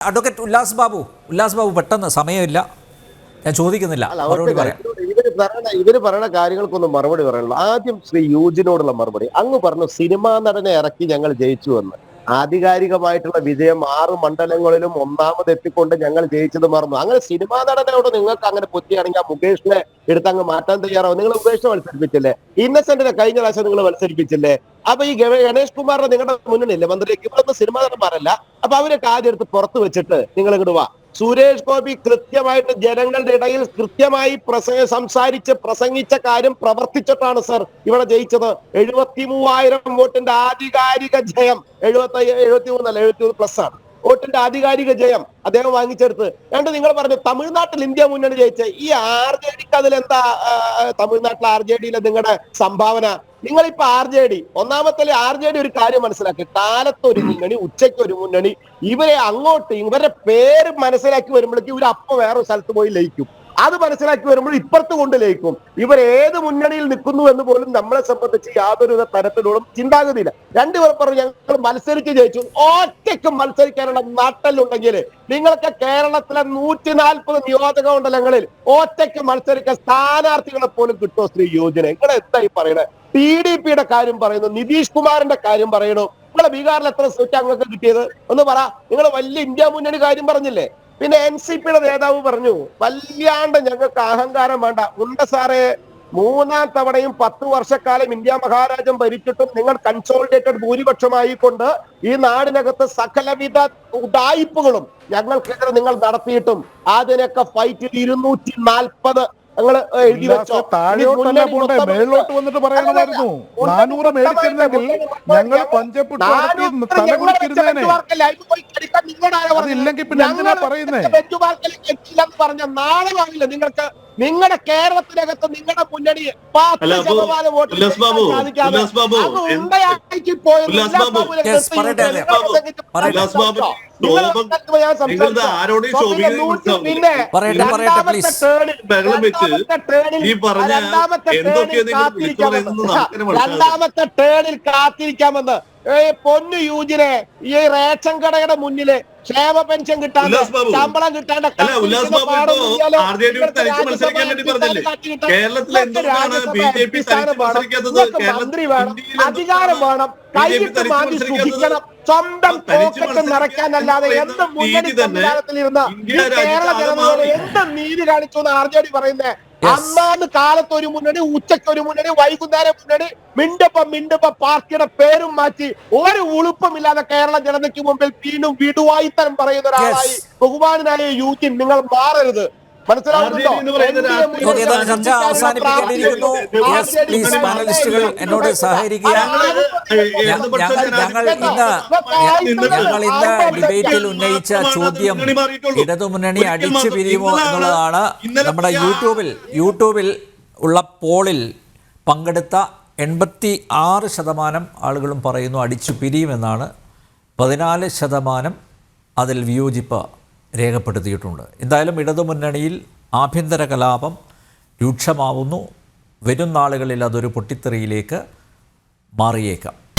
Advocate Ullas Babu Ullas Babu പെട്ടെന്ന് സമയമില്ല. ഞാൻ ചോദിക്കുന്നില്ല. അല്ല, മറുപടി പറയാം. ഇവർ പറയണ ഇവർ പറയണ കാര്യങ്ങൾക്കൊന്നും മറുപടി പറയുള്ളൂ ആദ്യം ശ്രീ യൂജിനോടുള്ള മറുപടി. അങ്ങ് പറഞ്ഞു സിനിമാ നടനെ ഇറക്കി ഞങ്ങൾ ജയിച്ചു എന്ന് ആധികാരികമായിട്ടുള്ള വിജയം ആറ് മണ്ഡലങ്ങളിലും ഒന്നാമത് എത്തിക്കൊണ്ട് ഞങ്ങൾ ജയിച്ചത് മറന്നു. അങ്ങനെ സിനിമാ നടനോട് നിങ്ങൾക്ക് അങ്ങനെ പൊത്തിയാണെങ്കിൽ ആ മുകേഷിനെ എടുത്ത് അങ്ങ് മാറ്റാൻ തയ്യാറാവും. നിങ്ങൾ മുകേഷിനെ മത്സരിപ്പിച്ചില്ലേ? ഇന്നസെന്റിനെ കഴിഞ്ഞ പ്രാവശ്യം നിങ്ങൾ മത്സരിപ്പിച്ചില്ലേ? അപ്പൊ ഈ ഗണേഷ് കുമാറിനെ നിങ്ങളുടെ മുന്നണിയില്ലേ മന്ത്രിക്ക് ഇവരൊന്നും സിനിമാ നടന്മാരല്ല. അപ്പൊ അവരെ എടുത്ത് പുറത്ത് വെച്ചിട്ട് നിങ്ങൾ ഇങ്ങോട്ട് വാ. സുരേഷ് ഗോപി കൃത്യമായിട്ട് ജനങ്ങളുടെ ഇടയിൽ കൃത്യമായി പ്രസംഗ സംസാരിച്ച് പ്രസംഗിച്ച കാര്യം പ്രവർത്തിച്ചിട്ടാണ് സർ ഇവിടെ ജയിച്ചത്. എഴുപത്തി മൂവായിരം വോട്ടിന്റെ ആധികാരിക ജയം. എഴുപത്തി എഴുപത്തി മൂന്നല്ല എഴുപത്തി മൂന്ന് പ്ലസ് ആണ്. വോട്ടിന്റെ ആധികാരിക ജയം അദ്ദേഹം വാങ്ങിച്ചെടുത്ത്. രണ്ട് നിങ്ങൾ പറഞ്ഞു തമിഴ്നാട്ടിൽ ഇന്ത്യ മുന്നണി ജയിച്ച. ഈ ആർ ജെ ഡിക്ക് അതിലെന്താ തമിഴ്നാട്ടിലെ ആർ ജെ ഡിയിലെ നിങ്ങളുടെ സംഭാവന? നിങ്ങളിപ്പോ ആർ ജെ ഡി ഒന്നാമത്തെ ആർ ജെ ഡി ഒരു കാര്യം മനസ്സിലാക്കി. കാലത്ത് ഒരു മുന്നണി ഉച്ചയ്ക്ക് ഒരു മുന്നണി ഇവരെ അങ്ങോട്ട് ഇവരുടെ പേര് മനസ്സിലാക്കി വരുമ്പോഴേക്കും ഇവർ അപ്പൊ വേറെ സ്ഥലത്ത് പോയി ലയിക്കും. അത് മനസ്സിലാക്കി വരുമ്പോൾ ഇപ്പുറത്ത് കൊണ്ട് ലയിക്കും. ഇവർ ഏത് മുന്നണിയിൽ നിൽക്കുന്നു എന്ന് പോലും നമ്മളെ സംബന്ധിച്ച് യാതൊരു തരത്തിലുള്ള ചിന്താഗതിയില്ല. രണ്ടുപേർ പറഞ്ഞു ഞങ്ങൾ മത്സരിച്ച് ജയിച്ചു. ഒറ്റയ്ക്ക് മത്സരിക്കാനുള്ള നാട്ടലുണ്ടെങ്കിൽ നിങ്ങൾക്ക് കേരളത്തിലെ നൂറ്റി നാൽപ്പത് നിയോജക മണ്ഡലങ്ങളിൽ ഒറ്റയ്ക്ക് മത്സരിക്കാൻ സ്ഥാനാർത്ഥികളെ പോലും കിട്ടുമോ ശ്രീ യോജന? നിങ്ങൾ എന്താ ഈ പി ഡി പിയുടെ കാര്യം പറയുന്നു നിതീഷ് കുമാറിന്റെ കാര്യം പറയണു നിങ്ങളെ ബീഹാറിൽ എത്ര സീറ്റ് അങ്ങക്ക് കിട്ടിയത്? ഒന്ന് പറ. നിങ്ങൾ വലിയ ഇന്ത്യ മുന്നണി കാര്യം പറഞ്ഞില്ലേ? പിന്നെ എൻ സി പിയുടെ നേതാവ് പറഞ്ഞു വല്ലാണ്ട് ഞങ്ങൾക്ക് അഹങ്കാരം വേണ്ട. ഉണ്ട സാറേ മൂന്നാം തവണയും പത്ത് വർഷക്കാലം ഇന്ത്യ മഹാരാജം ഭരിച്ചിട്ടും നിങ്ങൾ കൺസോളിഡേറ്റഡ് ഭൂരിപക്ഷമായി കൊണ്ട് ഈ നാടിനകത്ത് സകലവിധ ഉടായിപ്പുകളും ഞങ്ങൾക്കെതിരെ നിങ്ങൾ നടത്തിയിട്ടും അതിനൊക്കെ ഫൈറ്റിൽ ഇരുന്നൂറ്റി നാൽപ്പത് നിങ്ങൾ എഴുതി വെച്ചോ. മേളിലോട്ട് വന്നിട്ട് പറയണമായിരുന്നു നാനൂറ് മേടിച്ചിരുന്നെങ്കിൽ ഞങ്ങൾ പഞ്ചപ്പെട്ട് അതില്ലെങ്കിൽ പിന്നെ പറയുന്നേ? പറഞ്ഞ നാളെ വാങ്ങില്ല നിങ്ങൾക്ക്. നിങ്ങളുടെ കേരളത്തിനകത്ത് നിങ്ങളുടെ മുന്നണി പത്ത് ശതമാനം വോട്ട് സാധിക്കാതെ ഉണ്ടയാക്കി പോയത് രണ്ടാമത്തെ. ടേണിൽ കാത്തിരിക്കാമെന്ന്. പൊന്നു യൂജിനെ ഈ റേഷൻ കടയുടെ മുന്നിൽ ക്ഷേമ പെൻഷൻ കിട്ടാണ്ട് ശമ്പളം കിട്ടാണ്ട് മന്ത്രി വേണം അധികാരം വേണം കൈയിട്ട് മാറ്റി സൂക്ഷിക്കണം സ്വന്തം പോക്കറ്റ് നിറയ്ക്കാനല്ലാതെ എന്ത് മുന്നണി സംവിധാനത്തിലിരുന്ന കേരള ജനതയോട് എന്ത് നീതി കാണിച്ചു എന്ന് ആർ ജെ ഡി പറയുന്നേ. അന്നാന്ന് കാലത്ത് ഒരു മുന്നണി ഉച്ചയ്ക്ക് ഒരു മുന്നണി വൈകുന്നേരം മുന്നണി മിണ്ടപ്പ മിണ്ടപ്പ പാർട്ടിയുടെ പേരും മാറ്റി ഒരു ഉളുപ്പമില്ലാതെ കേരള ജനതയ്ക്ക് മുമ്പിൽ വീണ്ടും വിടുവായിത്തരം പറയുന്ന ഒരാളായി ബഹുമാനായ യൂത്തിൻ നിങ്ങൾ മാറരുത്. ഏതായാലും ചർച്ച മുന്നണി അവസാനിപ്പിക്കേണ്ടിയിരിക്കുന്നു. യെസ് പ്ലീസ് പാനലിസ്റ്റുകൾ എന്നോട് സഹകരിക്കുക. ഞങ്ങൾ ഞങ്ങൾ ഇന്ന് ഞങ്ങൾ ഇന്ന് ഡിബേറ്റിൽ ഉന്നയിച്ച ചോദ്യം ഇടതുമുന്നണി അടിച്ചു പിരിയുമോ എന്നുള്ളതാണ് നമ്മുടെ യൂട്യൂബിൽ യൂട്യൂബിൽ ഉള്ള പോളിൽ പങ്കെടുത്ത എൺപത്തി ആറ് ശതമാനം ആളുകളും പറയുന്നു അടിച്ചു പിരിയുമെന്നാണ്. പതിനാല് ശതമാനം അതിൽ വിയോജിപ്പ് രേഖപ്പെടുത്തിയിട്ടുണ്ട്. എന്തായാലും ഇടതുമുന്നണിയിൽ ആഭ്യന്തര കലാപം രൂക്ഷമാവുന്നു. വരും നാളുകളിൽ അതൊരു പൊട്ടിത്തെറിയിലേക്ക് മാറിയേക്കാം.